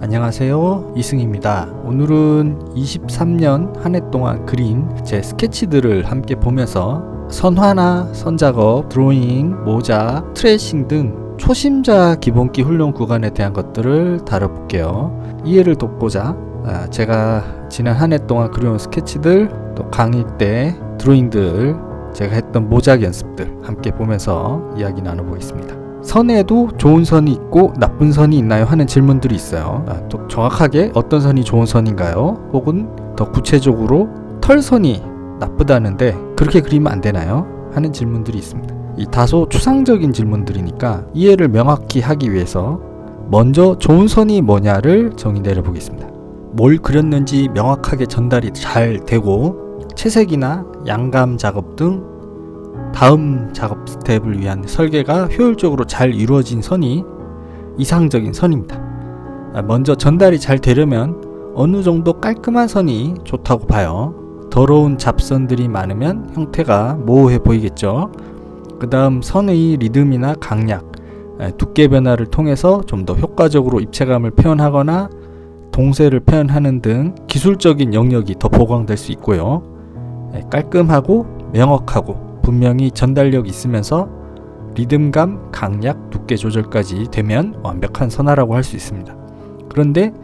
안녕하세요. 이승입니다. 오늘은 23년 한 해 동안 그린 제 스케치들을 함께 보면서 선화나 선작업, 드로잉, 모자, 트레이싱 등 초심자 기본기 훈련 구간에 대한 것들을 다뤄볼게요. 이해를 돕고자 아, 제가 지난 한 해 동안 그려온 스케치들, 또 강의 때 드로잉들, 제가 했던 모작 연습들 함께 보면서 이야기 나눠보겠습니다. 선에도 좋은 선이 있고 나쁜 선이 있나요? 하는 질문들이 있어요. 아, 또 정확하게 어떤 선이 좋은 선인가요? 혹은 더 구체적으로 털선이 나쁘다는데 그렇게 그리면 안 되나요? 하는 질문들이 있습니다. 이 다소 추상적인 질문들이니까 이해를 명확히 하기 위해서 먼저 좋은 선이 뭐냐를 정의 내려보겠습니다. 뭘 그렸는지 명확하게 전달이 잘 되고 채색이나 양감 작업 등 다음 작업 스텝을 위한 설계가 효율적으로 잘 이루어진 선이 이상적인 선입니다. 아, 먼저 전달이 잘 되려면 어느 정도 깔끔한 선이 좋다고 봐요. 더러운 잡선들이 많으면 형태가 모호해 보이겠죠. 그 다음 선의 리듬이나 강약, 아, 두께 변화를 통해서 좀 더 효과적으로 입체감을 표현하거나 동세를 표현하는 등 기술적인 영역이 더 보강될 수 있고요. 아, 깔끔하고 명확하고 분명히 전달력 있으면서 리듬감, 강약, 두께 조절까지 되면 완벽한 선화라고 할 수 있습니다. 그런데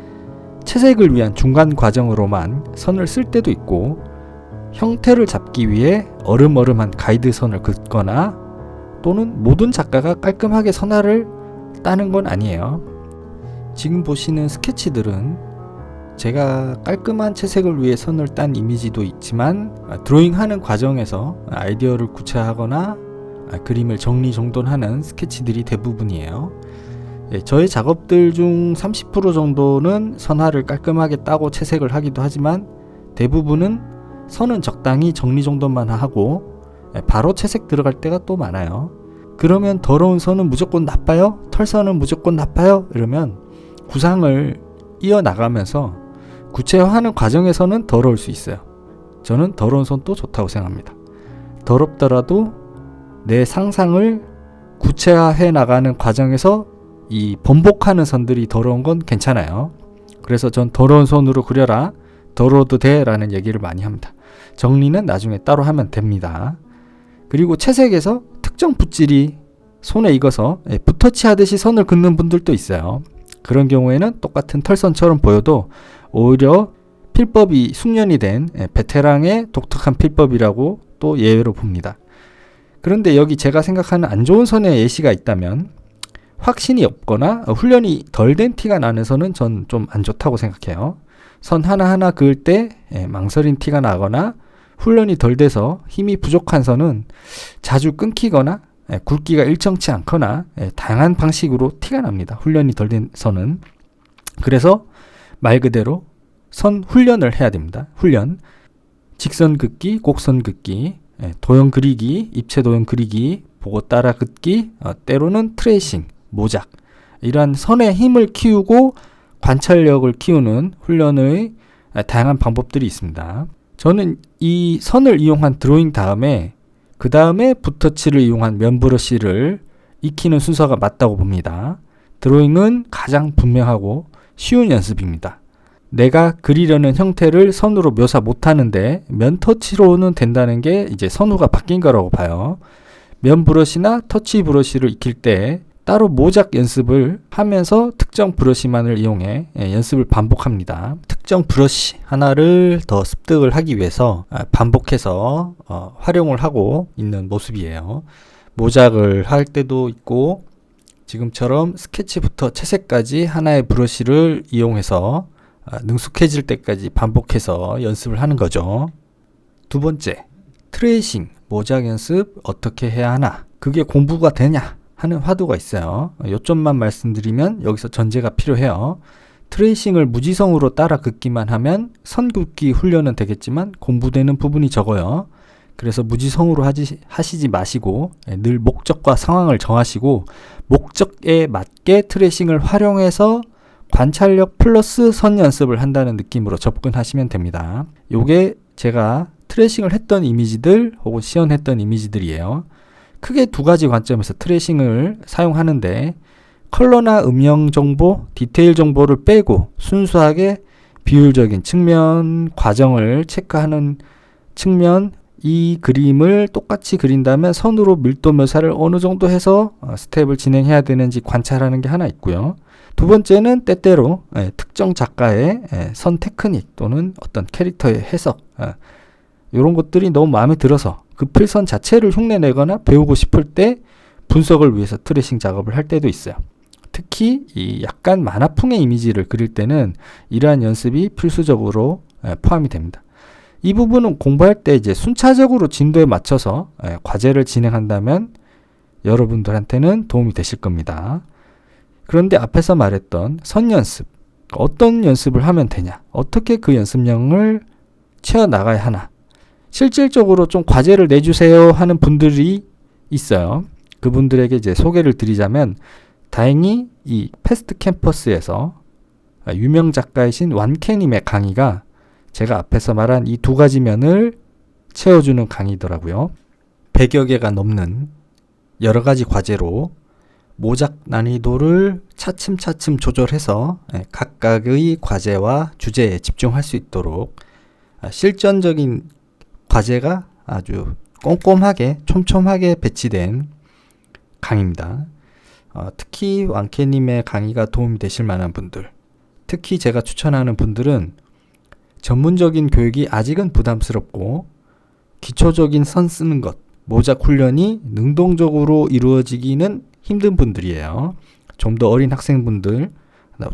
채색을 위한 중간 과정으로만 선을 쓸 때도 있고 형태를 잡기 위해 어름어름한 가이드 선을 긋거나 또는 모든 작가가 깔끔하게 선화를 따는 건 아니에요. 지금 보시는 스케치들은 제가 깔끔한 채색을 위해 선을 딴 이미지도 있지만 아, 드로잉하는 과정에서 아이디어를 구체화하거나 아, 그림을 정리정돈하는 스케치들이 대부분이에요. 예, 저의 작업들 중 30% 정도는 선화를 깔끔하게 따고 채색을 하기도 하지만 대부분은 선은 적당히 정리정돈만 하고 예, 바로 채색 들어갈 때가 또 많아요. 그러면 더러운 선은 무조건 나빠요? 털선은 무조건 나빠요? 이러면 구상을 이어나가면서 구체화하는 과정에서는 더러울 수 있어요. 저는 더러운 손도 좋다고 생각합니다. 더럽더라도 내 상상을 구체화해 나가는 과정에서 이 번복하는 선들이 더러운 건 괜찮아요. 그래서 전 더러운 손으로 그려라. 더러워도 돼. 라는 얘기를 많이 합니다. 정리는 나중에 따로 하면 됩니다. 그리고 채색에서 특정 붓질이 손에 익어서 예, 붓터치 하듯이 선을 긋는 분들도 있어요. 그런 경우에는 똑같은 털선처럼 보여도 오히려 필법이 숙련이 된 예, 베테랑의 독특한 필법이라고 또 예외로 봅니다. 그런데 여기 제가 생각하는 안 좋은 선의 예시가 있다면 확신이 없거나 훈련이 덜 된 티가 나는 선은 전 좀 안 좋다고 생각해요. 선 하나하나 그을 때 예, 망설인 티가 나거나 훈련이 덜 돼서 힘이 부족한 선은 자주 끊기거나 예, 굵기가 일정치 않거나 다양한 방식으로 티가 납니다. 훈련이 덜 된 선은. 그래서 말 그대로 선 훈련을 해야 됩니다. 훈련. 직선 긋기, 곡선 긋기, 예, 도형 그리기, 입체 도형 그리기, 보고 따라 긋기, 어, 때로는 트레이싱, 모작. 이러한 선의 힘을 키우고 관찰력을 키우는 훈련의 다양한 방법들이 있습니다. 저는 이 선을 이용한 드로잉 다음에 그 다음에 붓터치를 이용한 면브러쉬를 익히는 순서가 맞다고 봅니다. 드로잉은 가장 분명하고 쉬운 연습입니다. 내가 그리려는 형태를 선으로 묘사 못하는데 면 터치로는 된다는 게 이제 선후가 바뀐 거라고 봐요. 면 브러쉬나 터치 브러쉬를 익힐 때 따로 모작 연습을 하면서 특정 브러쉬만을 이용해 예, 연습을 반복합니다. 특정 브러쉬 하나를 더 습득을 하기 위해서 아, 반복해서 어, 활용을 하고 있는 모습이에요. 모작을 할 때도 있고 지금처럼 스케치부터 채색까지 하나의 브러쉬를 이용해서 아, 능숙해질 때까지 반복해서 연습을 하는 거죠. 두 번째, 트레이싱, 모작 연습 어떻게 해야 하나? 그게 공부가 되냐? 하는 화두가 있어요. 요점만 말씀드리면 여기서 전제가 필요해요. 트레이싱을 무지성으로 따라 긋기만 하면 선 긋기 훈련은 되겠지만 공부되는 부분이 적어요. 그래서 무지성으로 하지, 하시지 마시고 예, 늘 목적과 상황을 정하시고 목적에 맞게 트레이싱을 활용해서 관찰력 플러스 선 연습을 한다는 느낌으로 접근하시면 됩니다. 요게 제가 트레이싱을 했던 이미지들 혹은 시연했던 이미지들이에요. 크게 두 가지 관점에서 트레이싱을 사용하는데 컬러나 음영 정보, 디테일 정보를 빼고 순수하게 비율적인 측면, 과정을 체크하는 측면, 이 그림을 똑같이 그린다면 선으로 밀도 묘사를 어느 정도 해서 어, 스텝을 진행해야 되는지 관찰하는 게 하나 있고요. 두 번째는 때때로 예, 특정 작가의 예, 선 테크닉 또는 어떤 캐릭터의 해석 예, 이런 것들이 너무 마음에 들어서 그 필선 자체를 흉내내거나 배우고 싶을 때 분석을 위해서 트레싱 작업을 할 때도 있어요. 특히 이 약간 만화풍의 이미지를 그릴 때는 이러한 연습이 필수적으로 예, 포함이 됩니다. 이 부분은 공부할 때 이제 순차적으로 진도에 맞춰서 예, 과제를 진행한다면 여러분들한테는 도움이 되실 겁니다. 그런데 앞에서 말했던 선 연습, 어떤 연습을 하면 되냐, 어떻게 그 연습량을 채워 나가야 하나, 실질적으로 좀 과제를 내주세요 하는 분들이 있어요. 그분들에게 이제 소개를 드리자면 다행히 이 패스트 캠퍼스에서 유명 작가이신 완케님의 강의가 제가 앞에서 말한 이 두 가지 면을 채워주는 강의더라고요. 100여 개가 넘는 여러 가지 과제로 모작 난이도를 차츰차츰 조절해서 예, 각각의 과제와 주제에 집중할 수 있도록 아, 실전적인 과제가 아주 꼼꼼하게 촘촘하게 배치된 강의입니다. 어, 특히 왕케님의 강의가 도움이 되실 만한 분들, 특히 제가 추천하는 분들은 전문적인 교육이 아직은 부담스럽고 기초적인 선 쓰는 것, 모작 훈련이 능동적으로 이루어지기는 힘든 분들이에요. 좀 더 어린 학생분들,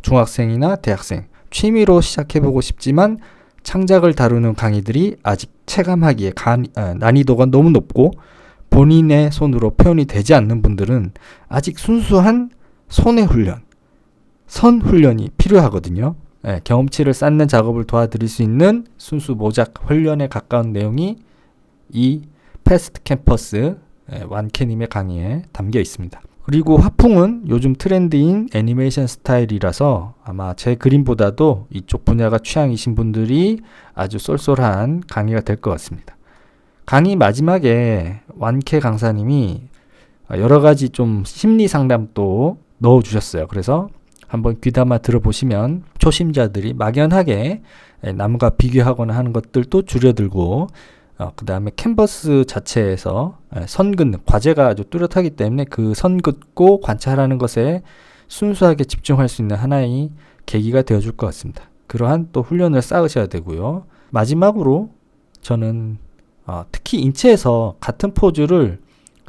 중학생이나 대학생, 취미로 시작해보고 싶지만 창작을 다루는 강의들이 아직 체감하기에 간, 아, 난이도가 너무 높고 본인의 손으로 표현이 되지 않는 분들은 아직 순수한 손의 훈련, 선 훈련이 필요하거든요. 예, 경험치를 쌓는 작업을 도와드릴 수 있는 순수 모작 훈련에 가까운 내용이 이 패스트 캠퍼스 예, 완케님의 강의에 담겨 있습니다. 그리고 화풍은 요즘 트렌드인 애니메이션 스타일이라서 아마 제 그림보다도 이쪽 분야가 취향이신 분들이 아주 쏠쏠한 강의가 될 것 같습니다. 강의 마지막에 완케 강사님이 여러 가지 좀 심리 상담도 넣어 주셨어요. 그래서 한번 귀담아 들어보시면 초심자들이 막연하게 남과 비교하거나 하는 것들도 줄여들고 어, 그 다음에 캔버스 자체에서 선 긋는 과제가 아주 뚜렷하기 때문에 그 선 긋고 관찰하는 것에 순수하게 집중할 수 있는 하나의 계기가 되어줄 것 같습니다. 그러한 또 훈련을 쌓으셔야 되고요. 마지막으로 저는 어, 특히 인체에서 같은 포즈를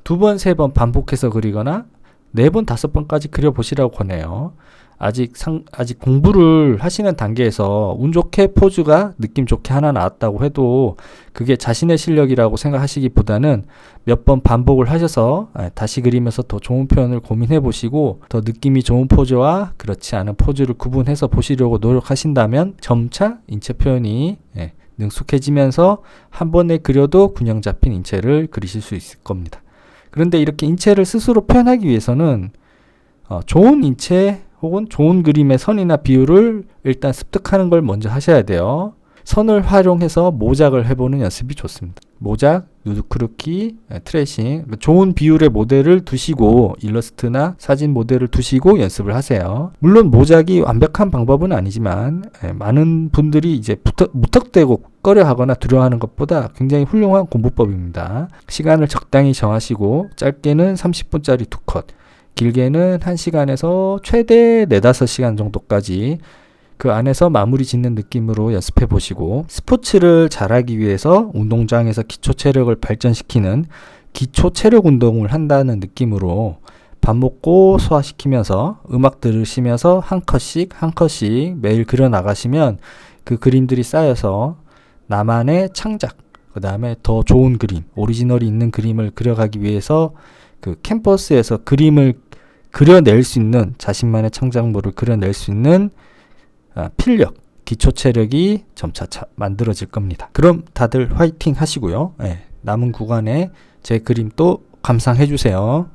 두 번, 세 번 반복해서 그리거나 네 번, 다섯 번까지 그려보시라고 권해요. 아직 상, 아직 공부를 하시는 단계에서 운 좋게 포즈가 느낌 좋게 하나 나왔다고 해도 그게 자신의 실력이라고 생각하시기보다는 몇 번 반복을 하셔서 아, 다시 그리면서 더 좋은 표현을 고민해 보시고 더 느낌이 좋은 포즈와 그렇지 않은 포즈를 구분해서 보시려고 노력하신다면 점차 인체 표현이 예, 능숙해지면서 한 번에 그려도 균형 잡힌 인체를 그리실 수 있을 겁니다. 그런데 이렇게 인체를 스스로 표현하기 위해서는 어, 좋은 인체 혹은 좋은 그림의 선이나 비율을 일단 습득하는 걸 먼저 하셔야 돼요. 선을 활용해서 모작을 해보는 연습이 좋습니다. 모작, 누드크루키, 트레이싱, 좋은 비율의 모델을 두시고 일러스트나 사진 모델을 두시고 연습을 하세요. 물론 모작이 완벽한 방법은 아니지만 많은 분들이 이제 무턱대고 꺼려하거나 두려워하는 것보다 굉장히 훌륭한 공부법입니다. 시간을 적당히 정하시고 짧게는 30분짜리 두 컷, 길게는 1시간에서 최대 4, 5시간 정도까지 그 안에서 마무리 짓는 느낌으로 연습해 보시고 스포츠를 잘하기 위해서 운동장에서 기초 체력을 발전시키는 기초 체력 운동을 한다는 느낌으로 밥 먹고 소화시키면서 음악 들으시면서 한 컷씩 한 컷씩 매일 그려 나가시면 그 그림들이 쌓여서 나만의 창작 그 다음에 더 좋은 그림 오리지널이 있는 그림을 그려가기 위해서 그 캠퍼스에서 그림을 그려낼 수 있는 자신만의 창작물을 그려낼 수 있는 아, 필력, 기초 체력이 점차 차, 만들어질 겁니다. 그럼 다들 화이팅 하시고요. 네, 남은 구간에 제 그림 또 감상해 주세요.